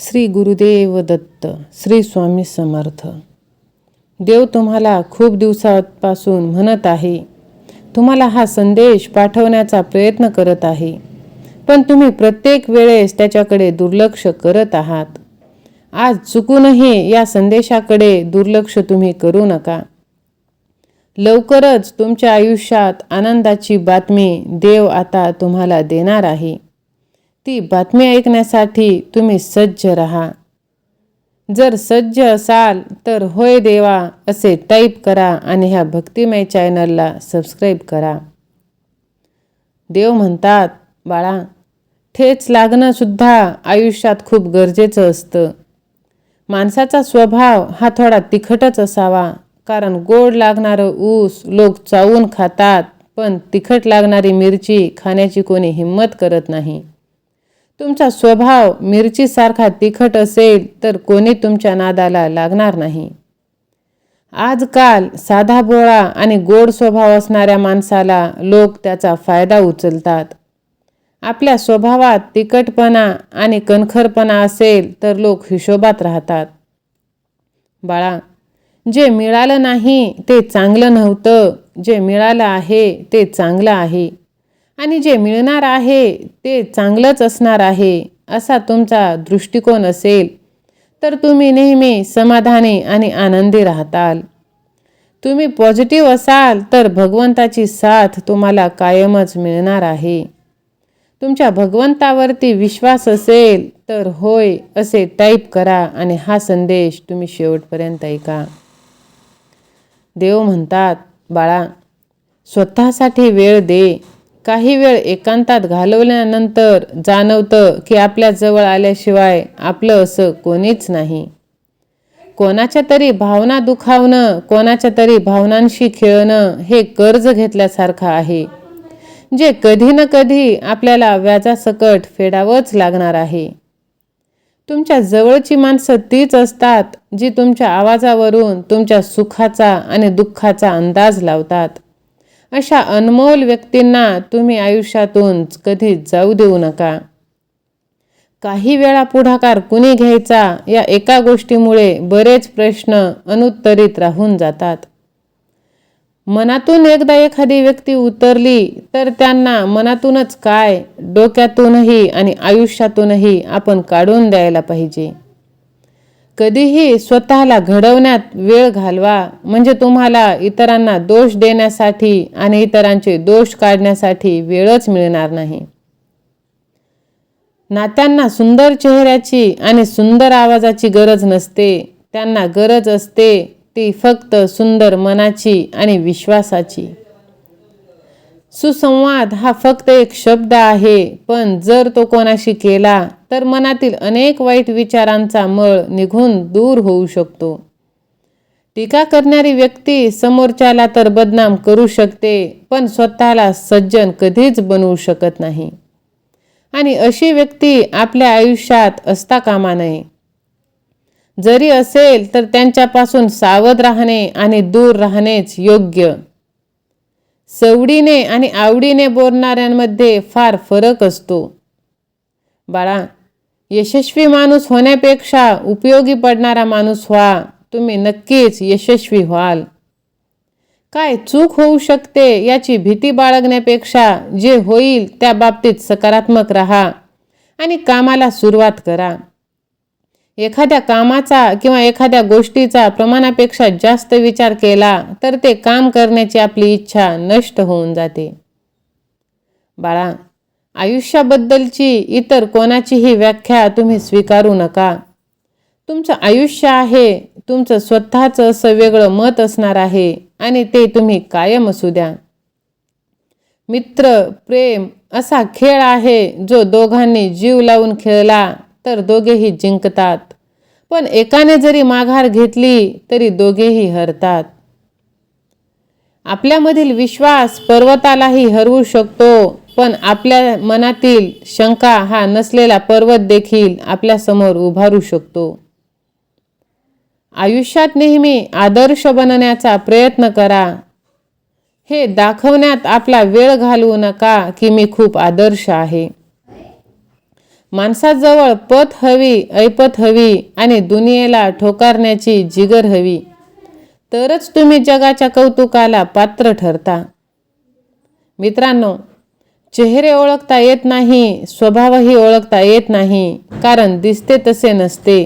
श्री गुरुदेव दत्त श्री स्वामी समर्थ. देव तुम्हाला खूप दिवसापासून म्हणत आहे. तुम्हाला हा संदेश पाठवण्याचा प्रयत्न करत आहे. पण तुम्ही प्रत्येक वेळेस त्याच्याकडे दुर्लक्ष करत आहात. आज चुकूनही या संदेशाकडे दुर्लक्ष तुम्ही करू नका. लवकरच तुमच्या आयुष्यात आनंदाची बातमी देव आता तुम्हाला देणार आहे. ती बातमी ऐकण्यासाठी तुम्ही सज्ज रहा. जर सज्ज असाल तर होय देवा असे टाईप करा आणि ह्या भक्तिमय चॅनलला सबस्क्राईब करा. देव म्हणतात बाळा ठेच लागणंसुद्धा आयुष्यात खूप गरजेचं असतं. माणसाचा स्वभाव हा थोडा तिखटच असावा कारण गोड लागणारं ऊस लोक चावून खातात पण तिखट लागणारी मिरची खाण्याची कोणी हिंमत करत नाही. तुमचा स्वभाव मिरचीसारखा तिखट असेल तर कोणी तुमच्या नादाला लागणार नाही. आजकाल साधा बोळा आणि गोड स्वभाव असणाऱ्या माणसाला लोक त्याचा फायदा उचलतात. आपल्या स्वभावात तिखटपणा आणि कणखरपणा असेल तर लोक हिशोबात राहतात. बाळा जे मिळालं नाही ते चांगलं नव्हतं जे मिळालं आहे ते चांगलं आहे. आणि जे मिळणार आहे ते चांगलंच असणार आहे असा तुमचा दृष्टिकोन असेल तर तुम्ही नेहमी समाधानी आणि आनंदी राहताल. तुम्ही पॉझिटिव्ह असाल तर भगवंताची साथ तुम्हाला कायमच मिळणार आहे. तुमच्या भगवंतावरती विश्वास असेल तर होय असे टाईप करा आणि हा संदेश तुम्ही शेवटपर्यंत ऐका. देव म्हणतात बाळा स्वतःसाठी वेळ दे काही वेळ एकांतात घालवल्यानंतर जाणवतं की आपल्या जवळ आल्याशिवाय आपलं असं कोणीच नाही. कोणाच्या तरी भावना दुखावणं कोणाच्या तरी भावनांशी खेळणं हे कर्ज घेतल्यासारखं आहे जे कधी ना कधी आपल्याला व्याजासकट फेडावंच लागणार आहे. तुमच्या जवळची माणसं तीच असतात जी तुमच्या आवाजावरून तुमच्या सुखाचा आणि दुःखाचा अंदाज लावतात. अशा अनमोल व्यक्तींना तुम्ही आयुष्यातून कधी जाऊ देऊ नका. काही वेळा पुढाकार कुणी घ्यायचा या एका गोष्टीमुळे बरेच प्रश्न अनुत्तरित राहून जातात. मनातून एकदा एखादी व्यक्ती उतरली तर त्यांना मनातूनच काय डोक्यातूनही आणि आयुष्यातूनही आपण काढून द्यायला पाहिजे. कधीही स्वतःला घडवण्यात वेळ घालवा. म्हणजे तुम्हाला इतरांना दोष देण्यासाठी आणि इतरांचे दोष काढण्यासाठी वेळच मिळणार नाही. नात्यांना सुंदर चेहऱ्याची आणि सुंदर आवाजाची गरज नसते. त्यांना गरज असते ती फक्त सुंदर मनाची आणि विश्वासाची. सुसंवाद हा फक्त एक शब्द आहे पण जर तो कोणाशी केला तर मनातील अनेक वाईट विचारांचा मळ निघून दूर होऊ शकतो. टीका करणारी व्यक्ती समोरच्याला तर बदनाम करू शकते पण स्वतःला सज्जन कधीच बनवू शकत नाही. आणि अशी व्यक्ती आपल्या आयुष्यात असता कामा नये. जरी असेल तर त्यांच्यापासून सावध राहणे आणि दूर राहणेच योग्य. सवडीने आणि आवडीने बोलणाऱ्यांमध्ये फार फरक असतो. बाळा यशस्वी माणूस होण्यापेक्षा उपयोगी पडणारा माणूस व्हा. तुम्ही नक्कीच यशस्वी व्हाल. काय चूक होऊ शकते याची भीती बाळगण्यापेक्षा जे होईल त्या बाबतीत सकारात्मक राहा आणि कामाला सुरुवात करा. एखाद्या कामाचा किंवा एखाद्या गोष्टीचा प्रमाणापेक्षा जास्त विचार केला तर ते काम करण्याची आपली इच्छा नष्ट होऊन जाते. बाळा आयुष्याबद्दलची इतर कोणाचीही व्याख्या तुम्ही स्वीकारू नका. तुमचं आयुष्य आहे तुमचं स्वतःचं असं वेगळं मत असणार आहे आणि ते तुम्ही कायम असू द्या. मित्र प्रेम असा खेळ आहे जो दोघांनी जीव लावून खेळला तर दोघेही जिंकतात. पण एकाने जरी माघार घेतली तरी दोघेही हरतात. आपल्यामधील विश्वास पर्वतालाही हरवू शकतो पण आपल्या मनातील शंका हा नसलेला पर्वत देखील आपल्यासमोर उभारू शकतो. आयुष्यात नेहमी आदर्श बनण्याचा प्रयत्न करा. हे दाखवण्यात आपला वेळ घालवू नका की मी खूप आदर्श आहे. माणसाजवळ पत हवी ऐपत हवी आणि दुनियेला ठोकारण्याची जिगर हवी. तरच तुम्ही जगाच्या कौतुकाला पात्र ठरता. मित्रांनो चेहरे ओळखता येत नाही स्वभावही ओळखता येत नाही कारण दिसते तसे नसते.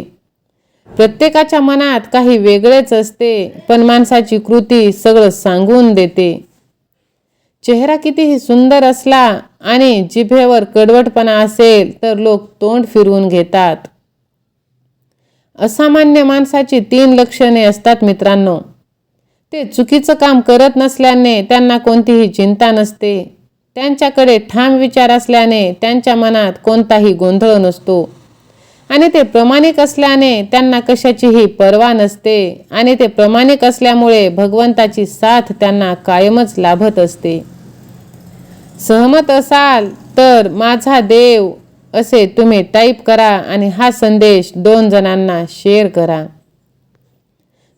प्रत्येकाच्या मनात काही वेगळेच असते पण माणसाची कृती सगळं सांगून देते. चेहरा कितीही सुंदर असला आणि जिभेवर कडवटपणा असेल तर लोक तोंड फिरवून घेतात. असामान्य माणसाची तीन लक्षणे असतात मित्रांनो. ते चुकीचं काम करत नसल्याने त्यांना कोणतीही चिंता नसते. त्यांच्याकडे ठाम विचार असल्याने त्यांच्या मनात कोणताही गोंधळ नसतो. आणि ते प्रामाणिक असल्याने त्यांना कशाचीही पर्वा नसते आणि ते प्रामाणिक असल्यामुळे भगवंताची साथ त्यांना कायमच लाभत असते. सहमत असाल तर माझा देव असे तुम्ही टाईप करा आणि हा संदेश दोन जणांना शेअर करा.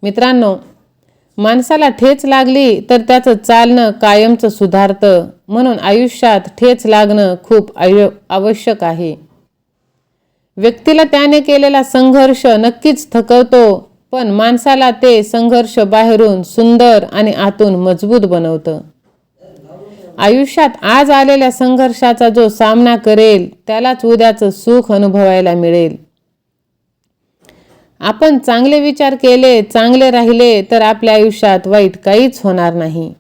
मित्रांनो माणसाला ठेच लागली तर त्याचं चालणं कायमचं सुधारतं म्हणून आयुष्यात ठेच लागणं खूप आय आवश्यक आहे. व्यक्तीला त्याने केलेला संघर्ष नक्कीच थकवतो पण माणसाला ते संघर्ष बाहेरून सुंदर आणि आतून मजबूत बनवतं. आयुष्यात आज आलेल्या संघर्षाचा जो सामना करेल त्यालाच उद्याचं सुख अनुभवायला मिळेल. आपण चांगले विचार केले चांगले राहिले तर आपल्या आयुष्यात वाईट काहीच होणार नाही.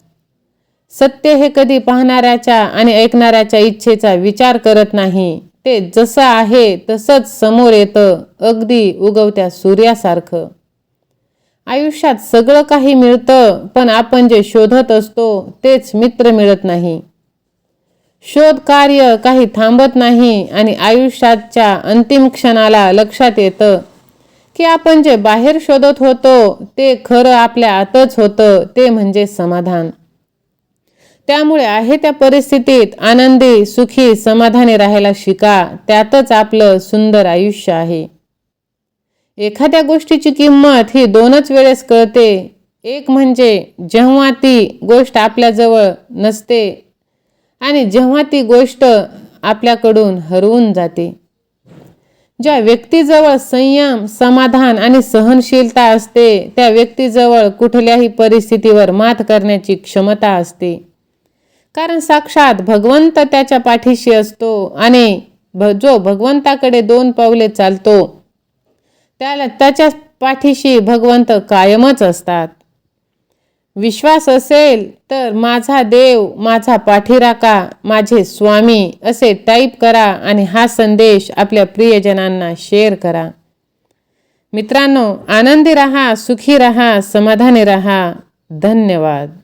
सत्य हे कधी पाहणाऱ्याच्या आणि ऐकणाऱ्याच्या इच्छेचा विचार करत नाही. ते जसं आहे तसंच समोर येतं अगदी उगवत्या सूर्यासारखं. आयुष्यात सगळं काही मिळतं पण आपण जे शोधत असतो तेच मित्र मिळत नाही. शोध कार्य काही थांबत नाही आणि आयुष्याच्या अंतिम क्षणाला लक्षात येतं की आपण जे बाहेर शोधत होतो ते खरं आपल्या आतच होतं ते म्हणजे समाधान. त्यामुळे आहे त्या परिस्थितीत आनंदी सुखी समाधानी राहायला शिका त्यातच आपलं सुंदर आयुष्य आहे. एखाद्या गोष्टीची किंमत ही दोनच वेळेस कळते. एक म्हणजे जेव्हा ती गोष्ट आपल्याजवळ नसते आणि जेव्हा ती गोष्ट आपल्याकडून हरवून जाते. ज्या व्यक्तीजवळ संयम समाधान आणि सहनशीलता असते त्या व्यक्तीजवळ कुठल्याही परिस्थितीवर मात करण्याची क्षमता असते. कारण साक्षात भगवंत त्याच्या पाठीशी असतो आणि भ जो भगवंताकडे दोन पावले चालतो त्याला त्याच्या पाठीशी भगवंत कायमच असतात. विश्वास असेल तर माझा देव माझा पाठीराका माझे स्वामी असे टाईप करा आणि हा संदेश आपल्या प्रियजनांना शेअर करा. मित्रांनो आनंदी रहा सुखी रहा समाधानी रहा. धन्यवाद.